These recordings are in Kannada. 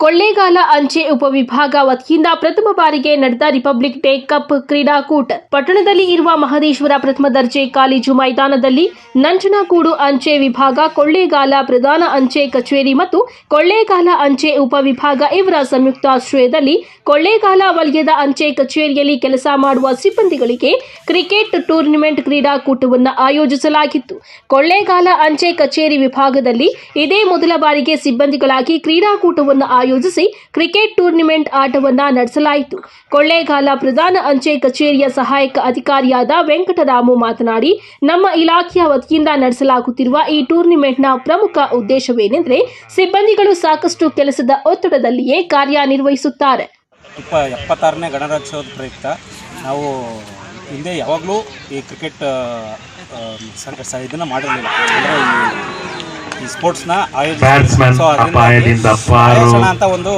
ಕೊಳ್ಳೇಗಾಲ ಅಂಚೆ ಉಪವಿಭಾಗ ವತಿಯಿಂದ ಪ್ರಥಮ ಬಾರಿಗೆ ನಡೆದ ರಿಪಬ್ಲಿಕ್ ಡೇ ಕಪ್ ಕ್ರೀಡಾಕೂಟ. ಪಟ್ಟಣದಲ್ಲಿ ಇರುವ ಮಹದೇಶ್ವರ ಪ್ರಥಮ ದರ್ಜೆ ಕಾಲೇಜು ಮೈದಾನದಲ್ಲಿ ನಂಜನಗೂಡು ಅಂಚೆ ವಿಭಾಗ, ಕೊಳ್ಳೇಗಾಲ ಪ್ರಧಾನ ಅಂಚೆ ಕಚೇರಿ ಮತ್ತು ಕೊಳ್ಳೇಗಾಲ ಅಂಚೆ ಉಪವಿಭಾಗ ಇವರ ಸಂಯುಕ್ತಾಶ್ರಯದಲ್ಲಿ ಕೊಳ್ಳೇಗಾಲ ವಲಯದ ಅಂಚೆ ಕಚೇರಿಯಲ್ಲಿ ಕೆಲಸ ಮಾಡುವ ಸಿಬ್ಬಂದಿಗಳಿಗೆ ಕ್ರಿಕೆಟ್ ಟೂರ್ನಿಮೆಂಟ್ ಕ್ರೀಡಾಕೂಟವನ್ನು ಆಯೋಜಿಸಲಾಗಿತ್ತು. ಕೊಳ್ಳೇಗಾಲ ಅಂಚೆ ಕಚೇರಿ ವಿಭಾಗದಲ್ಲಿ ಇದೇ ಮೊದಲ ಬಾರಿಗೆ ಸಿಬ್ಬಂದಿಗಳಾಗಿ ಕ್ರೀಡಾಕೂಟವನ್ನು ಆಯೋಜಿಸಿ ಕ್ರಿಕೆಟ್ ಟೂರ್ನಿಮೆಂಟ್ ಆಟವನ್ನು ನಡೆಸಲಾಯಿತು. ಕೊಳ್ಳೇಗಾಲ ಪ್ರಧಾನ ಅಂಚೆ ಕಚೇರಿಯ ಸಹಾಯಕ ಅಧಿಕಾರಿಯಾದ ವೆಂಕಟರಾಮು ಮಾತನಾಡಿ, ನಮ್ಮ ಇಲಾಖೆಯ ವತಿಯಿಂದ ನಡೆಸಲಾಗುತ್ತಿರುವ ಈ ಟೂರ್ನಿಮೆಂಟ್ನ ಪ್ರಮುಖ ಉದ್ದೇಶವೇನೆಂದರೆ, ಸಿಬ್ಬಂದಿಗಳು ಸಾಕಷ್ಟು ಕೆಲಸದ ಒತ್ತಡದಲ್ಲಿಯೇ ಕಾರ್ಯನಿರ್ವಹಿಸುತ್ತಾರೆ. ಎಪ್ಪತ್ತಾರನೇ ಗಣರಾಜ್ಯೋತ್ಸವದ ಪ್ರಯುಕ್ತ ನಾವು ಹಿಂದೆ ಯಾವಾಗಲೂ ಈ ಕ್ರಿಕೆಟ್ ಇದನ್ನು ಮಾಡಿರಲಿಲ್ಲ. ಈ ಸ್ಪೋರ್ಟ್ಸ್ನ ಆಯೋಜನೆ ಅಪಾಯದಿಂದ ಪಾರು. ಅಂತ ಒಂದು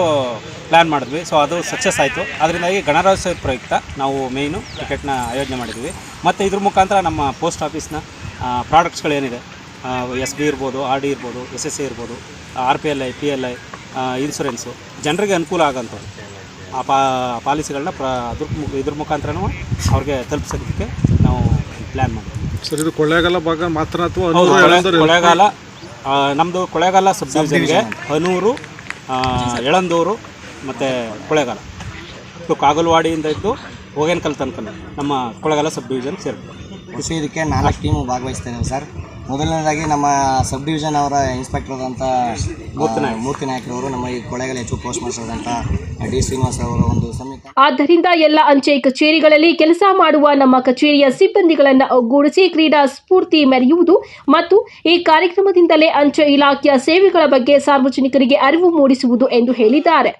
ಪ್ಲ್ಯಾನ್ ಮಾಡಿದ್ವಿ. ಸೊ ಅದು ಸಕ್ಸಸ್ ಆಯಿತು. ಅದರಿಂದಾಗಿ ಗಣರಾಜ್ಯೋತ್ಸವ ಪ್ರಯುಕ್ತ ನಾವು ಮೇಯ್ನು ಕ್ರಿಕೆಟ್ನ ಆಯೋಜನೆ ಮಾಡಿದ್ವಿ. ಮತ್ತು ಇದ್ರ ಮುಖಾಂತರ ನಮ್ಮ ಪೋಸ್ಟ್ ಆಫೀಸ್ನ ಪ್ರಾಡಕ್ಟ್ಸ್ಗಳೇನಿದೆ ಎಸ್ ಬಿ ಇರ್ಬೋದು ಆರ್ ಡಿ ಇರ್ಬೋದು ಎಸ್ ಎಸ್ ಸಿ ಇರ್ಬೋದು R P L I P L I insurance ಜನರಿಗೆ ಅನುಕೂಲ ಆಗೋಂಥದ್ದು. ಆ ಪಾ ಪಾಲಿಸಿಗಳನ್ನ ಪ್ರ ಅದ್ರ ಇದ್ರ ಮುಖಾಂತರನೂ ಅವ್ರಿಗೆ ತಲುಪಿಸೋದಕ್ಕೆ ನಾವು ಪ್ಲ್ಯಾನ್ ಮಾಡಿದ್ವಿ. ಸರ್ ಇದು ಕೊಳ್ಳೇಗಾಲ ಭಾಗ ಮಾತ್ರ ಕೊಳ್ಳೇಗಾಲ ನಮ್ಮದು ಕೊಳೆಗಾಲ ಸಬ್ ಡಿವಿಷನ್ಗೆ ಹನೂರು ಎಳಂದೂರು ಮತ್ತು ಕೊಳೆಗಾಲ. ಇದು ಕಾಗಲ್ವಾಡಿಯಿಂದ ಇದ್ದು ಹೋಗೇನಕಲ್ ತನಕ ನಮ್ಮ ಕೊಳೆಗಾಲ ಸಬ್ ಡಿವಿಷನ್ ಸೇರ್ತದೆ ಇದಕ್ಕೆ ನಾಲ್ಕು ಟೀಮು ಭಾಗವಹಿಸ್ತೇನೆ ಸರ್. ಮೊದಲನೇದಾಗಿ ನಮ್ಮ ಸಬ್ ಡಿವಿಷನ್ ಅವರ ಇನ್ಸ್ಪೆಕ್ಟರ್ ಆದಂಥ ಮೂರ್ತಿ ನಾಯಕ್ ಮೂರ್ತಿ ನಾಯಕರವರು ನಮ್ಮ ಈ ಕೊಳೆಗಳ ಹೆಚ್ಚು ಪೋಸ್ಟ್ ಮಾಸ್ಟರ್ ಡಿ ಶ್ರೀನಿವಾಸ್ ಅವರ ಒಂದು ಸಮಿತಿ ಆದ್ದರಿಂದ ಎಲ್ಲ ಅಂಚೆ ಕಚೇರಿಗಳಲ್ಲಿ ಕೆಲಸ ಮಾಡುವ ನಮ್ಮ ಕಚೇರಿಯ ಸಿಬ್ಬಂದಿಗಳನ್ನು ಒಗ್ಗೂಡಿಸಿ ಕ್ರೀಡಾ ಸ್ಫೂರ್ತಿ ಮೆರೆಯುವುದು ಮತ್ತು ಈ ಕಾರ್ಯಕ್ರಮದಿಂದಲೇ ಅಂಚೆ ಇಲಾಖೆಯ ಸೇವೆಗಳ ಬಗ್ಗೆ ಸಾರ್ವಜನಿಕರಿಗೆ ಅರಿವು ಮೂಡಿಸುವುದು ಎಂದು ಹೇಳಿದ್ದಾರೆ.